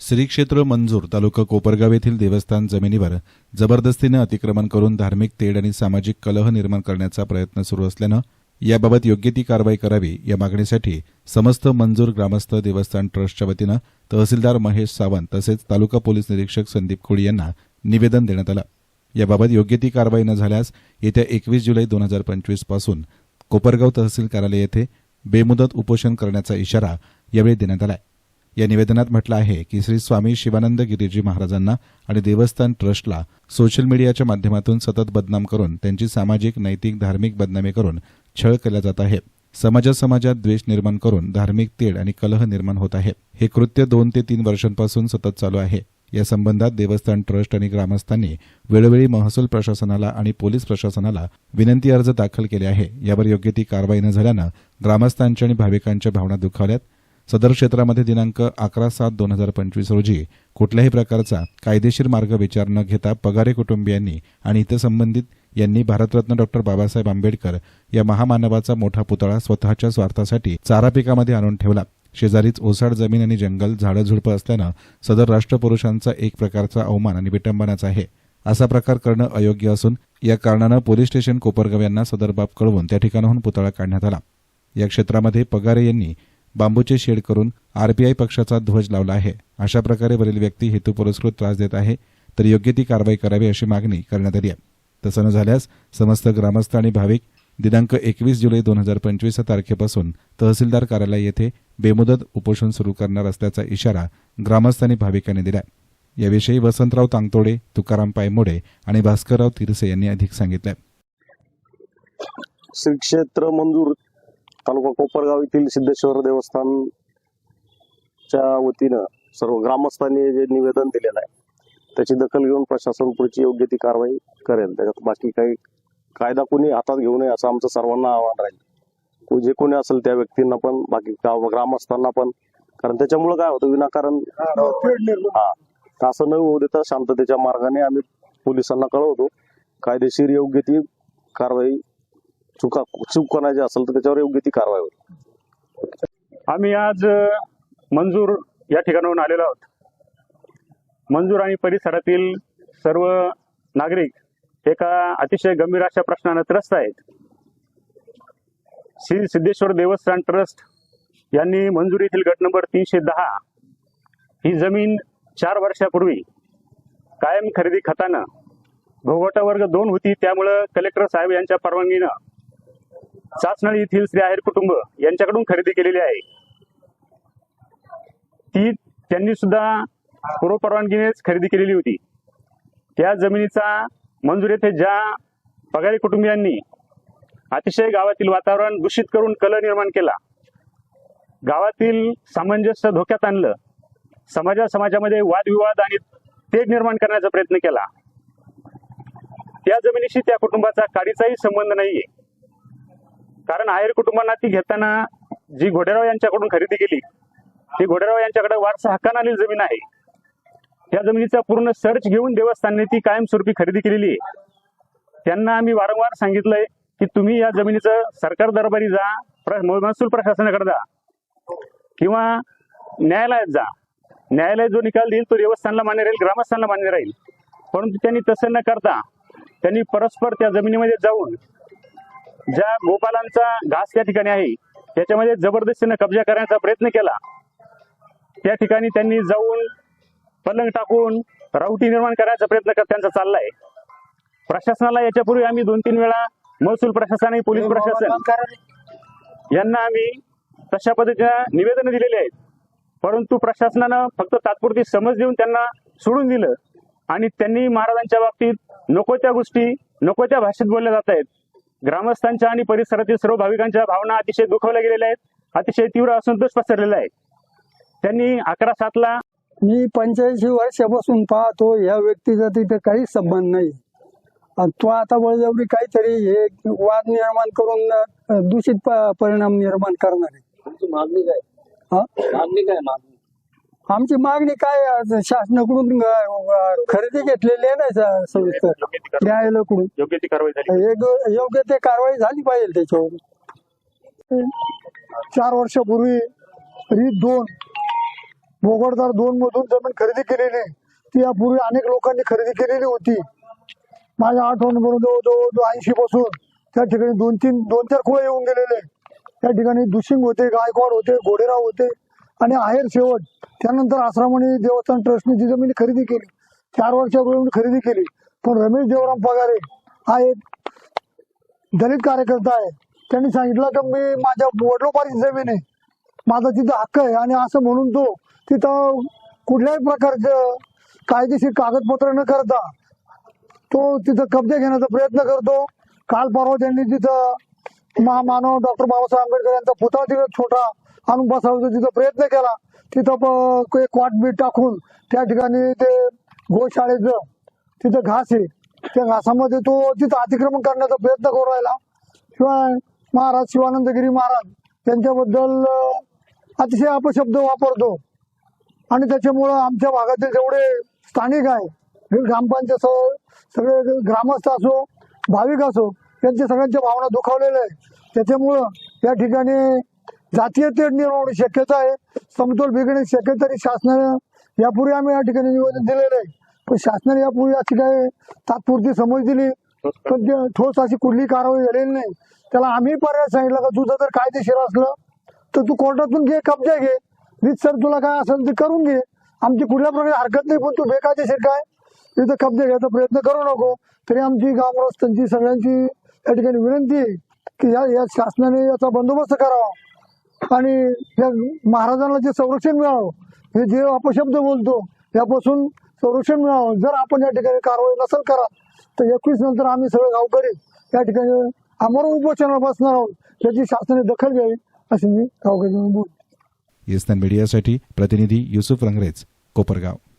श्री क्षेत्र मंजूर तालुका कोपरगाव येथील देवस्थान जमिनीवर जबरदस्तीनं अतिक्रमण करून धार्मिक तेढ आणि सामाजिक कलह निर्माण करण्याचा प्रयत्न सुरू असल्यानं याबाबत योग्य ती कारवाई करावी या मागणीसाठी समस्त मंजूर ग्रामस्थ देवस्थान ट्रस्टच्या वतीनं तहसीलदार महेश सावंत तसेच तालुका पोलीस निरीक्षक संदीप कोळी यांना निवेदन देण्यात आलं. याबाबत योग्य ती कारवाई न झाल्यास येत्या एकवीस जुलै दोन हजार पंचवीसपासून कोपरगाव तहसील कार्यालय येथे बेमुदत उपोषण करण्याचा इशारा यावेळी देण्यात आलाय. या निवेदनात म्हटलं आहे की श्री स्वामी शिवानंद गिरीजी महाराजांना आणि देवस्थान ट्रस्टला सोशल मीडियाच्या माध्यमातून सतत बदनाम करून त्यांची सामाजिक नैतिक धार्मिक बदनामी करून छळ केला जात आहे. समाजा समाजात द्वेष निर्माण करून धार्मिक तेढ आणि कलह निर्माण होत आहे. हे कृत्य दोन ते तीन वर्षांपासून सतत चालू आहे. या संबंधात देवस्थान ट्रस्ट आणि ग्रामस्थांनी वेळोवेळी महसूल प्रशासनाला आणि पोलीस प्रशासनाला विनंती अर्ज दाखल केले आहे. यावर योग्य ती कारवाई न झाल्यानं ग्रामस्थांच्या आणि भाविकांच्या भावना दुखावल्यात. सदर क्षेत्रामध्ये दिनांक अकरा सात दोन हजार पंचवीस रोजी कुठल्याही प्रकारचा कायदेशीर मार्ग विचार न घेता पगारे कुटुंबियांनी आणि इतर संबंधित यांनी भारतरत्न डॉक्टर बाबासाहेब आंबेडकर या महामानवाचा मोठा पुतळा स्वतःच्या स्वार्थासाठी चारा पिकामध्ये आणून ठेवला. शेजारीच ओसाड जमीन आणि जंगल झाडं झुडपं असल्यानं सदर राष्ट्रपुरुषांचा एक प्रकारचा अवमान आणि विटंबनाचा आहे. असा प्रकार करणं अयोग्य असून या कारणानं पोलीस स्टेशन कोपरगाव यांना सदर बाब कळवून त्या ठिकाणाहून पुतळा काढण्यात आला. या क्षेत्रामध्ये पगारे यांनी बांबूचे शेड करून आरपीआय पक्षाचा ध्वज लावला आहे. अशा प्रकारे वरील व्यक्ती हेतुपुरस्कृत त्रास देत आहे तर योग्य ती कारवाई करावी अशी मागणी करण्यात आली आहे. तसं न झाल्यास समस्त ग्रामस्थ आणि भाविक दिनांक एकवीस जुलै दोन हजार पंचवीस या तारखेपासून तहसीलदार कार्यालय येथे बेमुदत उपोषण सुरू करणार असल्याचा इशारा ग्रामस्थ आणि भाविकांनी दिला याविषयी वसंतराव तांगतोडे तुकाराम पायमोडे आणि भास्करराव तिरसे यांनी अधिक सांगितलं श्री क्षेत्र मंजूर तालुका कोपरगाव येथील सिद्धेश्वर देवस्थानच्या वतीनं सर्व ग्रामस्थांनी जे निवेदन दिलेलं आहे त्याची दखल घेऊन प्रशासन पुढची योग्य ती कारवाई करेल. त्याच्यात बाकी काही कायदा कोणी हातात घेऊ नये असं आमचं सर्वांना आव्हान राहील. जे कोणी असेल त्या व्यक्तींना पण बाकी गाव- ग्रामस्थांना पण. कारण त्याच्यामुळे काय होतं विनाकारण हा असं न होऊ देता शांततेच्या मार्गाने आम्ही पोलिसांना कळवतो. कायदेशीर योग्य ती कारवाई चुका चूक कोणाची असेल तर त्याच्यावर योग्य ती कारवाई होईल. आम्ही आज मंजूर या ठिकाणाहून आलेलो आहोत. मंजूर आणि परिसरातील सर्व नागरिक एका अतिशय गंभीर अशा प्रश्नानं त्रस्त आहेत. श्री सिद्धेश्वर देवस्थान ट्रस्ट यांनी मंजूर येथील गट नंबर तीनशे दहा ही जमीन चार वर्षापूर्वी कायम खरेदी खतानं भोगवटा वर्ग दोन होती त्यामुळं कलेक्टर साहेब यांच्या परवानगीनं सासनळी येथील श्री आहेर कुटुंब यांच्याकडून खरेदी केलेली आहे. ती त्यांनी सुद्धा पूर्व परवानगीनेच खरेदी केलेली होती. त्या जमिनीचा मंजूर येथे ज्या पगारी कुटुंबियांनी अतिशय गावातील वातावरण दूषित करून कल निर्माण केला गावातील सामंजस्य धोक्यात आणलं समाजा समाजामध्ये वादविवाद आणि तेज निर्माण करण्याचा प्रयत्न केला. त्या जमिनीशी त्या कुटुंबाचा काडीचाही संबंध नाहीये. कारण आहेर कुटुंबांना ती घेताना जी घोडेराव यांच्याकडून खरेदी केली ती घोडेराव यांच्याकडे वारसा हक्कानं आलेली जमीन आहे. त्या जमिनीचा पूर्ण सर्च घेऊन देवस्थानने ती कायमस्वरूपी खरेदी केलेली आहे. त्यांना आम्ही वारंवार सांगितलंय की तुम्ही या जमिनीचं सरकार दरबारी जा प्र- महसूल प्रशासनाकडे जा किंवा न्यायालयात जा. न्यायालय जो निकाल देईल तो देवस्थानला मान्य राहील ग्रामस्थांना मान्य राहील. परंतु त्यांनी तसं न करता त्यांनी परस्पर त्या जमिनीमध्ये जाऊन ज्या गोपालांचा घास त्या ठिकाणी आहे त्याच्यामध्ये जबरदस्तीने कब्जा करण्याचा प्रयत्न केला त्या ठिकाणी त्यांनी जाऊन पलंग टाकून रावटी निर्माण करण्याचा प्रयत्न त्यांचा चाललाय. प्रशासनाला याच्यापूर्वी आम्ही दोन तीन वेळा महसूल प्रशासन आणि पोलीस प्रशासन यांना आम्ही तशा पद्धतीच्या निवेदन दिलेले आहेत. परंतु प्रशासनानं फक्त तात्पुरती समज देऊन त्यांना सोडून दिलं आणि त्यांनी महाराजांच्या बाबतीत नको त्या गोष्टी नको त्या भाषेत बोलल्या जात आहेत. ग्रामस्थांच्या आणि परिसरातील सर्व भाविकांच्या भावना अतिशय दुखावल्या गेलेल्या आहेत. अतिशय तीव्र असंतोष पसरलेला आहे त्यांनी अकरा सातला मी पंच्याऐंशी वर्षापासून पाहतो या व्यक्तीचा तिथे काहीच संबंध नाही. आणि तो आता बळजबरी काहीतरी हे वाद निर्माण करून दूषित परिणाम निर्माण करणार आहे. मागणी काय? हा? मागणी काय मागणी? आमची मागणी काय आहे? शासनाकडून अ, खरेदी घेतलेली आहे ना सविस्तर योग्य ती कारवाई- न्यायालयाकडून. योग्य ती कारवाई झाली योग्य ते कारवाई झाली पाहिजे त्याच्यावर चार वर्षापूर्वी री दोन भोगडदार दोन मधून जमीन खरेदी केलेली. ती यापूर्वी अनेक लोकांनी खरेदी केलेली होती. माझ्या आठवणीवरून जवळजवळ ऐंशी पासून त्या ठिकाणी दोन तीन दोन चार कुळे येऊन गेलेले. त्या ठिकाणी दुशिंग होते गायकवाड होते घोडेराव होते. आणि आहेर शेवट त्यानंतर आश्रमाने देवस्थान ट्रस्टने जी जमीन खरेदी केली चार वर्षापूर्वी खरेदी केली. पण रमेश देवराम पगारे हा एक दलित कार्यकर्ता आहे. त्यांनी सांगितलं की मी माझ्या वडिलोपार्जित जमीन आहे माझा तिथं हक्क आहे आणि असं म्हणून तो तिथं कुठल्याही प्रकारचं कायदेशीर कागदपत्र न करता तो तिथं कब्जा घेण्याचा प्रयत्न करतो. काल परवा त्यांनी तिथं महामानव डॉक्टर बाबासाहेब आंबेडकर यांचा पुतळा तिथं छोटा आणून बसवण्याचा तिथं प्रयत्न केला तिथं प- एक वाटबीट टाकून त्या ठिकाणी ते गोशाळेचं तिथं घास आहे. त्या घासामध्ये तो तिथं अतिक्रमण करण्याचा प्रयत्न करू राहिला शिवाय महाराज शिवानंदगिरी महाराज त्यांच्याबद्दल अतिशय अपशब्द वापरतो. आणि त्याच्यामुळं आमच्या भागातील जेवढे स्थानिक आहे हे ग्रामपंचायत असो, सगळे ग्रामस्थ असो भाविक असो त्यांच्या सगळ्यांच्या भावना दुखावलेल्या आहे त्याच्यामुळं या ठिकाणी जातीय तेढ निर्माण शक्यता आहे. समतोल बिघडणे शक्यता तरी शासनानं यापूर्वी आम्ही या ठिकाणी निवेदन दिलेलं आहे. पण शासनाने यापूर्वी अशी काय तात्पुरती समज दिली. पण ठोस अशी कुठली कारवाई झालेली नाही. त्याला आम्ही पर्याय सांगितलं का तुझं जर कायदेशीर असलं तर तू कोर्टातून घे कब्जा घे. सर तुला काय असेल ते करून घे. आमची कुठल्या प्रकारे हरकत नाही पण तू बेकायदेशीर काय? तिथं कब्जा घ्यायचा प्रयत्न करू नको. तरी आमची ग्रामस्थांची सगळ्यांची या ठिकाणी विनंती आहे की या शासनाने याचा बंदोबस्त करावा. आणि या महाराजांना जे संरक्षण मिळावं हे जे अपशब्द बोलतो यापासून संरक्षण मिळावं. जर आपण या ठिकाणी कारवाई नसेल करा तर एकवीस नंतर आम्ही सगळे गावकरी या ठिकाणी अमर उपोषणाला बसणार आहोत याची शासनाने दखल घ्यावी असे मी गावकरी म्हणून बोलतो. येस्तान मीडियासाठी प्रतिनिधी युसुफ रंगरेज कोपरगाव